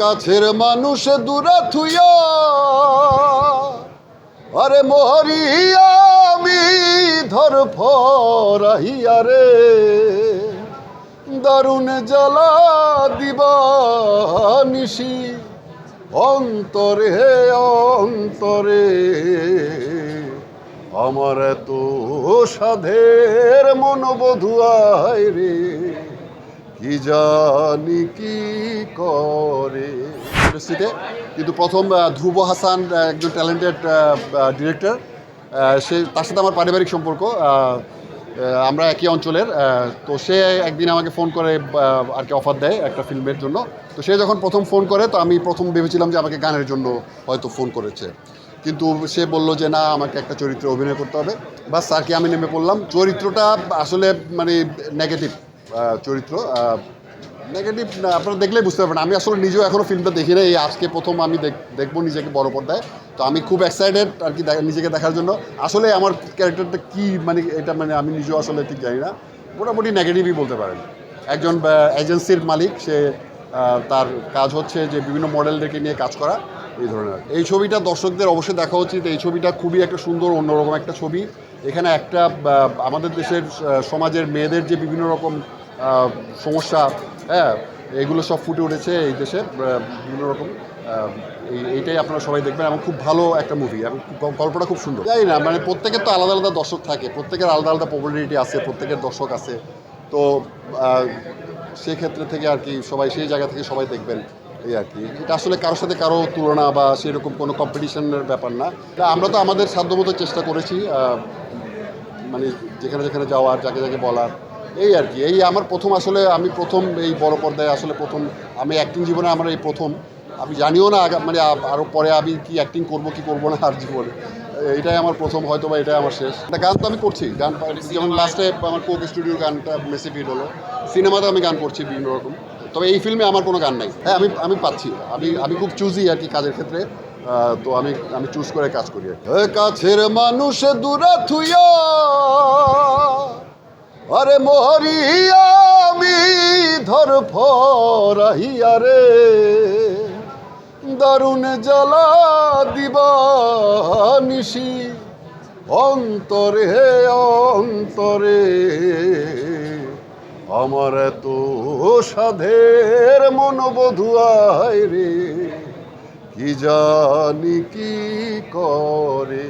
কাছের মানুষ দূরে থুইয়া, আরে মোহরি আমি ধর ফরাহিয়া রে, দারুণ জ্বালা দিবা নিশি, অন্তরে অন্তরে। আমার এত সাধের মনোবধু মনোবধুয়ায় রে। কি জানি কি করে? ইন্ডাস্ট্রিতে কিন্তু প্রথম ধ্রুব হাসান একজন ট্যালেন্টেড ডিরেক্টর সে, তার সাথে আমার পারিবারিক সম্পর্ক। আমরা একই অঞ্চলের। তো সে একদিন আমাকে ফোন করে আর কি অফার দেয় একটা ফিল্মের জন্য। তো সে যখন প্রথম ফোন করে, তো আমি প্রথম ভেবেছিলাম যে আমাকে গানের জন্য হয়তো ফোন করেছে। কিন্তু সে বলল যে, না, আমাকে একটা চরিত্রে অভিনয় করতে হবে। বা স্যারকে আমি নেমে পড়লাম। চরিত্রটা আসলে মানে নেগেটিভ চরিত্র নেগেটিভ আপনারা দেখলেই বুঝতে পারবেন। আমি আসলে নিজেও এখনও ফিল্মটা দেখি না এই আজকে প্রথম আমি দেখ- দেখব নিজেকে বড় পর্দায়। তো আমি খুব এক্সাইটেড আর কি নিজেকে দেখার জন্য। আসলে আমার ক্যারেক্টারটা কি মানে এটা মানে আমি নিজেও আসলে ঠিক জানি না। মোটামুটি নেগেটিভই বলতে পারেন। একজন এজেন্সির মালিক, সে তার কাজ হচ্ছে যে বিভিন্ন মডেলদেরকে নিয়ে কাজ করা, এই ধরনের এই ছবিটা দর্শকদের অবশ্যই দেখা উচিত। এই ছবিটা খুবই একটা সুন্দর, অন্যরকম একটা ছবি। এখানে একটা আমাদের দেশের সমাজের মেয়েদের যে বিভিন্ন রকম সমস্যা হ্যাঁ এগুলো সব ফুটে উঠেছে এই দেশে বিভিন্ন রকম। এই, এইটাই আপনারা সবাই দেখবেন এবং খুব ভালো একটা মুভি এবং গল্পটা খুব সুন্দর। জানি না মানে প্রত্যেকের তো আলাদা আলাদা দর্শক থাকে, প্রত্যেকের আলাদা আলাদা পপুলারিটি আছে, প্রত্যেকের দর্শক আছে। তো সেক্ষেত্রে থেকে আর কি সবাই, সেই জায়গা থেকে সবাই দেখবেন এই আর কি। এটা আসলে কারোর সাথে কারও তুলনা বা সেরকম কোনো কম্পিটিশনের ব্যাপার না। আমরা তো আমাদের সাধ্যমতো চেষ্টা করেছি মানে যেখানে যেখানে যাওয়ার, যাকে যাকে বলার। এই আর কি, এই আমার প্রথম আসলে আমি প্রথম এই বড় পর্দায় আসলে প্রথম, আমি অ্যাক্টিং জীবনে আমার এই প্রথম। আমি জানিও না মানে আরও পরে আমি কি অ্যাক্টিং করব, কি করব না আর জীবনে। এইটাই আমার প্রথম হয়তো বা এটাই আমার শেষ। একটা গান তো আমি করছি, গান যেমন লাস্টে আমার কোক স্টুডিওর গানটা মেসি হিট হলো। সিনেমাতে আমি গান করছি বিভিন্ন রকম। তবে এই ফিল্মে আমার কোনো গান নাই। হ্যাঁ আমি আমি পাচ্ছি। আমি আমি খুব চুজি আর কি কাজের ক্ষেত্রে। তো আমি আমি চুজ করে কাজ করি কাছের মানুষ দূরে থুইয়া আরে মোহরি আমি ধর ফরাহিয়া রে। দারুণ জ্বালা দিবা নিশি, অন্তরে হে অন্তরে। আমার এত সাধের মনোবধুয়ায় রে, কি জানি কি করে।